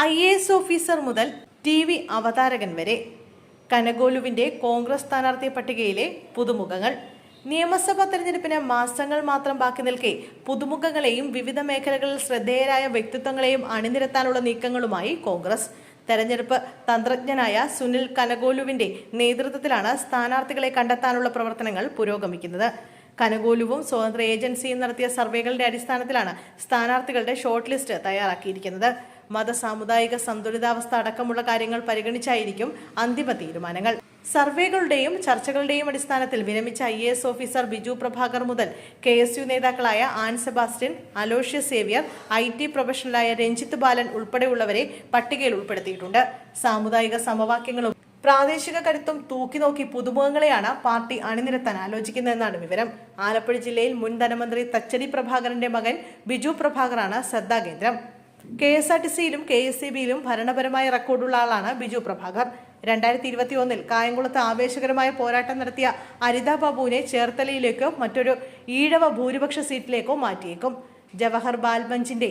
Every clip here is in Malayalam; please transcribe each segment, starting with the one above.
ഐ എ എസ് ഓഫീസർ മുതൽ ടി വി അവതാരകൻ വരെ. കനഗോലുവിന്റെ കോൺഗ്രസ് സ്ഥാനാർത്ഥി പട്ടികയിലെ പുതുമുഖങ്ങൾ. നിയമസഭാ തെരഞ്ഞെടുപ്പിന് മാസങ്ങൾ മാത്രം ബാക്കി നിൽക്കെ പുതുമുഖങ്ങളെയും വിവിധ മേഖലകളിൽ ശ്രദ്ധേയരായ വ്യക്തിത്വങ്ങളെയും അണിനിരത്താനുള്ള നീക്കങ്ങളുമായി കോൺഗ്രസ്. തെരഞ്ഞെടുപ്പ് തന്ത്രജ്ഞനായ സുനിൽ കനഗോലുവിന്റെ നേതൃത്വത്തിലാണ് സ്ഥാനാർത്ഥികളെ കണ്ടെത്താനുള്ള പ്രവർത്തനങ്ങൾ പുരോഗമിക്കുന്നത്. കനഗോലുവും സ്വതന്ത്ര ഏജൻസിയും നടത്തിയ സർവേകളുടെ അടിസ്ഥാനത്തിലാണ് സ്ഥാനാർത്ഥികളുടെ ഷോർട്ട് ലിസ്റ്റ് തയ്യാറാക്കിയിരിക്കുന്നത്. മത സാമുദായിക സന്തുലിതാവസ്ഥ അടക്കമുള്ള കാര്യങ്ങൾ പരിഗണിച്ചായിരിക്കും അന്തിമ തീരുമാനങ്ങൾ. സർവേകളുടെയും ചർച്ചകളുടെയും അടിസ്ഥാനത്തിൽ വിരമിച്ച I S officer Biju Prabhakar മുതൽ കെ എസ് യു നേതാക്കളായ Ann Sebastian Aloysius Xavier I T പ്രൊഫഷണലായ Ranjith Balan ഉൾപ്പെടെയുള്ളവരെ പട്ടികയിൽ ഉൾപ്പെടുത്തിയിട്ടുണ്ട്. സാമുദായിക സമവാക്യങ്ങളും പ്രാദേശിക കരുത്തും തൂക്കി നോക്കി പുതുമുഖങ്ങളെയാണ് പാർട്ടി അണിനിരത്താൻ ആലോചിക്കുന്നതെന്നാണ് വിവരം. ആലപ്പുഴ ജില്ലയിൽ മുൻ ധനമന്ത്രി തച്ചരി പ്രഭാകരന്റെ മകൻ ബിജു പ്രഭാകറാണ് ശ്രദ്ധാകേന്ദ്രം. കെ എസ് ആർ ടി സിയിലും കെ എസ് സി ബിയിലും ഭരണപരമായ റെക്കോർഡുള്ള ആളാണ് ബിജു പ്രഭാകർ. രണ്ടായിരത്തി ഇരുപത്തി ഒന്നിൽ കായംകുളത്ത് ആവേശകരമായ പോരാട്ടം നടത്തിയ അരിത ബാബുവിനെ ചേർത്തലയിലേക്കോ മറ്റൊരു ഈഴവ ഭൂരിപക്ഷ സീറ്റിലേക്കോ മാറ്റിയേക്കും. ജവഹർ ബാൽബഞ്ചിന്റെ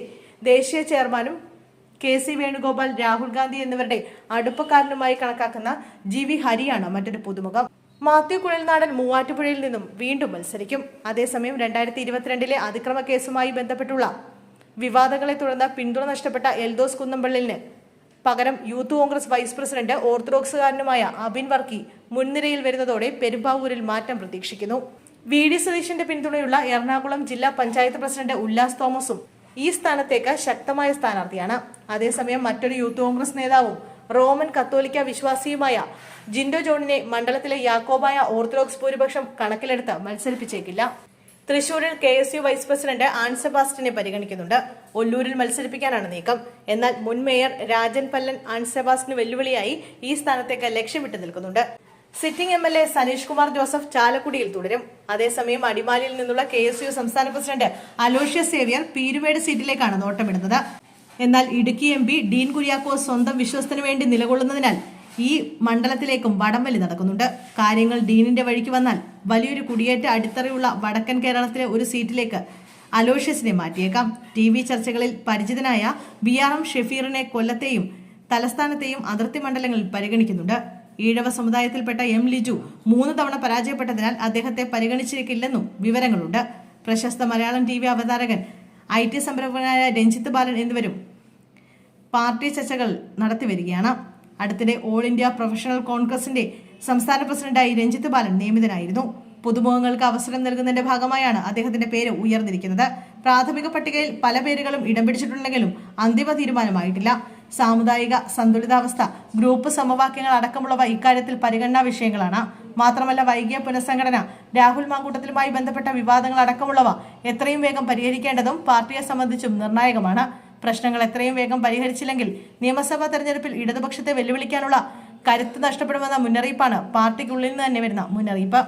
ദേശീയ ചെയർമാനും കെ സി വേണുഗോപാൽ രാഹുൽ ഗാന്ധി എന്നിവരുടെ അടുപ്പക്കാരനുമായി കണക്കാക്കുന്ന ജി വി ഹരിയാണ് മറ്റൊരു പുതുമുഖം. മാത്യു കുഴൽനാടൻ മൂവാറ്റുപുഴയിൽ നിന്നും വീണ്ടും മത്സരിക്കും. അതേസമയം രണ്ടായിരത്തി ഇരുപത്തിരണ്ടിലെ അതിക്രമ കേസുമായി ബന്ധപ്പെട്ടുള്ള വിവാദങ്ങളെ തുടർന്ന് പിന്തുണ നഷ്ടപ്പെട്ട എൽദോസ് കുന്നംപള്ളിന് പകരം യൂത്ത് കോൺഗ്രസ് വൈസ് പ്രസിഡന്റ് ഓർത്തഡോക്സുകാരനുമായ അബിൻ വർക്കി മുൻനിരയിൽ വരുന്നതോടെ പെരുമ്പാവൂരിൽ മാറ്റം പ്രതീക്ഷിക്കുന്നു. വി ഡി സതീശന്റെ പിന്തുണയുള്ള എറണാകുളം ജില്ലാ പഞ്ചായത്ത് പ്രസിഡന്റ് ഉല്ലാസ് തോമസും ഈ സ്ഥാനത്തേക്ക് ശക്തമായ സ്ഥാനാർത്ഥിയാണ്. അതേസമയം മറ്റൊരു യൂത്ത് കോൺഗ്രസ് നേതാവും റോമൻ കത്തോലിക്ക വിശ്വാസിയുമായ ജിൻഡോ ജോണിനെ മണ്ഡലത്തിലെ യാക്കോബായ ഓർത്തഡോക്സ് ഭൂരിപക്ഷം കണക്കിലെടുത്ത് മത്സരിപ്പിച്ചേക്കില്ല. തൃശൂരിൽ K S U vice president Ann സെബാസ്റ്റിനെ പരിഗണിക്കുന്നുണ്ട്. ഒല്ലൂരിൽ മത്സരിപ്പിക്കാനാണ് നീക്കം. എന്നാൽ മുൻ മേയർ രാജൻ പല്ലൻ ആൻ സെബാസ്റ്റിന് വെല്ലുവിളിയായി ഈ സ്ഥാനത്തേക്ക് ലക്ഷ്യമിട്ട് നിൽക്കുന്നുണ്ട്. Sitting M L A Saneesh Kumar Joseph ചാലക്കുടിയിൽ തുടരും. അതേസമയം അടിമാലിയിൽ നിന്നുള്ള കെ എസ് യു സംസ്ഥാന പ്രസിഡന്റ് അലോഷ്യ സേവ്യർ പീരുമേട് സീറ്റിലേക്കാണ് നോട്ടമിടുന്നത്. എന്നാൽ ഇടുക്കി എം പി ഡീൻ കുര്യാക്കോസ് സ്വന്തം വിശ്വസത്തിനു വേണ്ടി നിലകൊള്ളുന്നതിനാൽ ഈ മണ്ഡലത്തിലേക്കും വടംവലി നടക്കുന്നുണ്ട്. കാര്യങ്ങൾ ഡീനിന്റെ വഴിക്ക് വന്നാൽ വലിയൊരു കുടിയേറ്റ അടിത്തറയുള്ള വടക്കൻ കേരളത്തിലെ ഒരു സീറ്റിലേക്ക് അലോഷ്യസിനെ മാറ്റിയേക്കാം. ടി വി ചർച്ചകളിൽ പരിചിതനായ വി ആർ എം ഷെഫീറിനെ കൊല്ലത്തെയും തലസ്ഥാനത്തെയും അതിർത്തി മണ്ഡലങ്ങളിൽ പരിഗണിക്കുന്നുണ്ട്. ഈഴവ സമുദായത്തിൽപ്പെട്ട എം ലിജു മൂന്ന് തവണ പരാജയപ്പെട്ടതിനാൽ അദ്ദേഹത്തെ പരിഗണിച്ചിരിക്കില്ലെന്നും വിവരങ്ങളുണ്ട്. പ്രശസ്ത മലയാളം ടി വി അവതാരകൻ ഐ ടി സംരംഭകനായ രഞ്ജിത്ത് ബാലൻ എന്നിവരും പാർട്ടി ചർച്ചകൾ നടത്തിവരികയാണ് അടുത്തിടെ ഓൾ ഇന്ത്യ പ്രൊഫഷണൽ കോൺഗ്രസിന്റെ സംസ്ഥാന പ്രസിഡന്റായി രഞ്ജിത്ത് ബാലൻ നിയമിതനായിരുന്നു. പുതുമുഖങ്ങൾക്ക് അവസരം നൽകുന്നതിന്റെ ഭാഗമായാണ് അദ്ദേഹത്തിന്റെ പേര് ഉയർന്നിരിക്കുന്നത്. പ്രാഥമിക പട്ടികയിൽ പല പേരുകളും ഇടം പിടിച്ചിട്ടുണ്ടെങ്കിലും അന്തിമ തീരുമാനമായിട്ടില്ല. സാമുദായിക സന്തുലിതാവസ്ഥ ഗ്രൂപ്പ് സമവാക്യങ്ങൾ അടക്കമുള്ളവ ഇക്കാര്യത്തിൽ പരിഗണനാ വിഷയങ്ങളാണ്. മാത്രമല്ല വൈകിയ പുനഃസംഘടന രാഹുൽ മാങ്കൂട്ടത്തിലുമായി ബന്ധപ്പെട്ട വിവാദങ്ങൾ അടക്കമുള്ളവ എത്രയും വേഗം പരിഹരിക്കേണ്ടതും പാർട്ടിയെ സംബന്ധിച്ചും നിർണായകമാണ്. പ്രശ്നങ്ങൾ എത്രയും വേഗം പരിഹരിച്ചില്ലെങ്കിൽ നിയമസഭാ തെരഞ്ഞെടുപ്പിൽ ഇടതുപക്ഷത്തെ വെല്ലുവിളിക്കാനുള്ള കരുത്ത് നഷ്ടപ്പെടുമെന്ന മുന്നറിയിപ്പാണ് പാർട്ടിക്കുള്ളിൽ നിന്ന് തന്നെ വരുന്ന മുന്നറിയിപ്പ്.